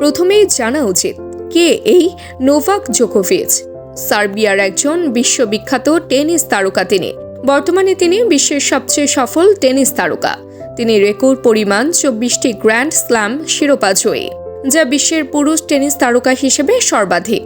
প্রথমেই জানা উচিত কে এই নোভাক জোকোভিচ। সার্বিয়ার একজন বিশ্ববিখ্যাত টেনিস তারকা তিনি। বর্তমানে তিনি বিশ্বের সবচেয়ে সফল টেনিস তারকা। তিনি রেকর্ড পরিমাণ চব্বিশটি গ্র্যান্ড স্ল্যাম শিরোপা জয়ী, যা বিশ্বের পুরুষ টেনিস তারকা হিসেবে সর্বাধিক।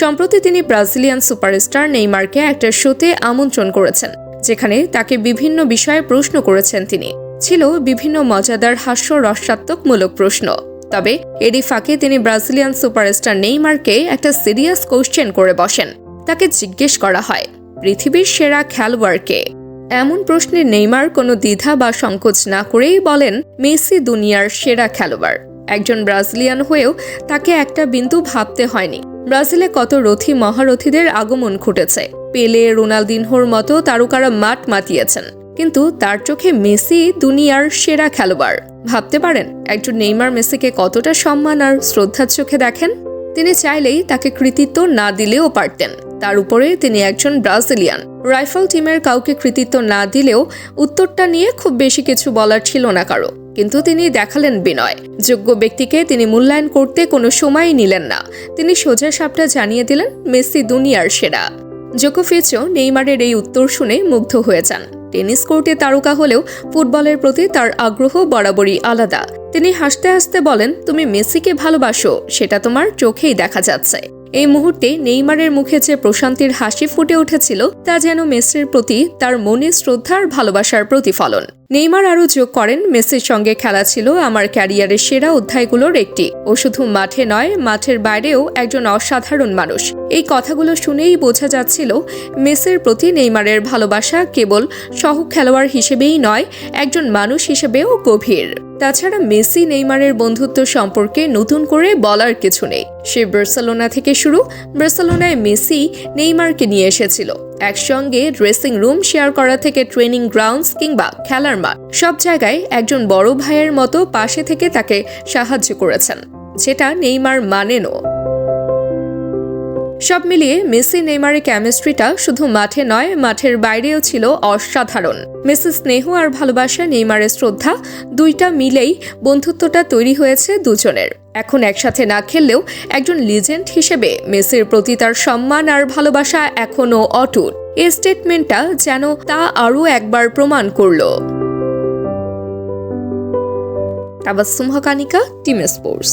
সম্প্রতি তিনি ব্রাজিলিয়ান সুপারস্টার নেইমারকে একটা শোতে আমন্ত্রণ করেছেন, যেখানে তাকে বিভিন্ন বিষয়ে প্রশ্ন করেছেন তিনি। ছিল বিভিন্ন মজাদার হাস্য রসাত্মকমূলক প্রশ্ন। তবে এরই ফাঁকে তিনি ব্রাজিলিয়ান সুপারস্টার নেইমারকে একটা সিরিয়াস কোশ্চেন করে বসেন। তাকে জিজ্ঞেস করা হয়, পৃথিবীর সেরা খেলোয়াড়কে এমন প্রশ্নে নেইমার কোনো দ্বিধা বা সংকোচ না করেই বলেন, মেসি দুনিয়ার সেরা খেলোয়াড়। একজন ব্রাজিলিয়ান হয়েও তাকে একটা বিন্দু ভাবতে হয়নি। ব্রাজিলে কত রথী মহারথীদের আগমন ঘটেছে। পেলে, রোনালদিনহোর মতো তারকারা মাঠ মাতিয়েছেন। কিন্তু তার চোখে মেসি দুনিয়ার সেরা খেলোয়াড়। ভাবতে পারেন, একজন নেইমার মেসিকে কতটা সম্মান আর শ্রদ্ধার চোখে দেখেন? তিনি চাইলেই তাকে কৃতিত্ব না দিলেও পারতেন। তার উপরে তিনি একজন ব্রাজিলিয়ান। রাইফেল টিমের কাউকে কৃতিত্ব না দিলেও উত্তরটা নিয়ে খুব বেশি কিছু বলার ছিল না কারও। কিন্তু তিনি দেখালেন বিনয়। যোগ্য ব্যক্তিকে তিনি মূল্যায়ন করতে কোনো সময়ই নিলেন না। তিনি সোজা সাপটা জানিয়ে দিলেন, মেসি দুনিয়ার সেরা। জোকোভিচও নেইমারের এই উত্তর শুনে মুগ্ধ হয়ে যান। টেনিস কোর্টে তারকা হলেও ফুটবলের প্রতি তার আগ্রহ বরাবরই আলাদা। তিনি হাসতে হাসতে বলেন, তুমি মেসিকে ভালোবাসো, সেটা তোমার চোখেই দেখা যাচ্ছে। এই মুহূর্তে নেইমারের মুখে যে প্রশান্তির হাসি ফুটে উঠেছিল, তা যেন মেসির প্রতি তার মনে শ্রদ্ধার ভালোবাসার প্রতিফলন। নেইমার আরও যোগ করেন, মেসির সঙ্গে খেলা ছিল আমার ক্যারিয়ারের সেরা অধ্যায়গুলোর একটি। ও শুধু মাঠে নয়, মাঠের বাইরেও একজন অসাধারণ মানুষ। এই কথাগুলো শুনেই বোঝা যাচ্ছিল মেসির প্রতি নেইমারের ভালোবাসা কেবল সহ খেলোয়াড় হিসেবেই নয়, একজন মানুষ হিসেবেও গভীর। তাছাড়া মেসি, নেইমারের বন্ধুত্ব সম্পর্কে নতুন করে বলার কিছু নেই। সে বার্সেলোনা থেকে শুরু, বার্সেলোনায় মেসি নেইমারকে নিয়ে এসেছিল। একসঙ্গে ড্রেসিং রুম শেয়ার করা থেকে ট্রেনিং গ্রাউন্ডস কিংবা খেলার মাঠ, সব জায়গায় একজন বড় ভাইয়ের মতো পাশে থেকে তাকে সাহায্য করেছেন, যেটা নেইমার মানেনও। সব মিলিয়ে মেসি নেইমারের কেমিস্ট্রিটা শুধু মাঠে নয়, মাঠের বাইরেও ছিল অসাধারণ। মেসি স্নেহ আর ভালোবাসা, নেইমারের শ্রদ্ধা, দুইটা মিলেই বন্ধুত্বটা তৈরি হয়েছে দুজনের। এখন একসাথে না খেললেও একজন লিজেন্ড হিসেবে মেসির প্রতি তার সম্মান আর ভালোবাসা এখনও অটুট। এই স্টেটমেন্টটা যেন তা আরও একবার প্রমাণ করল। তাবাসুম হকানিকা, টিম স্পোর্টস।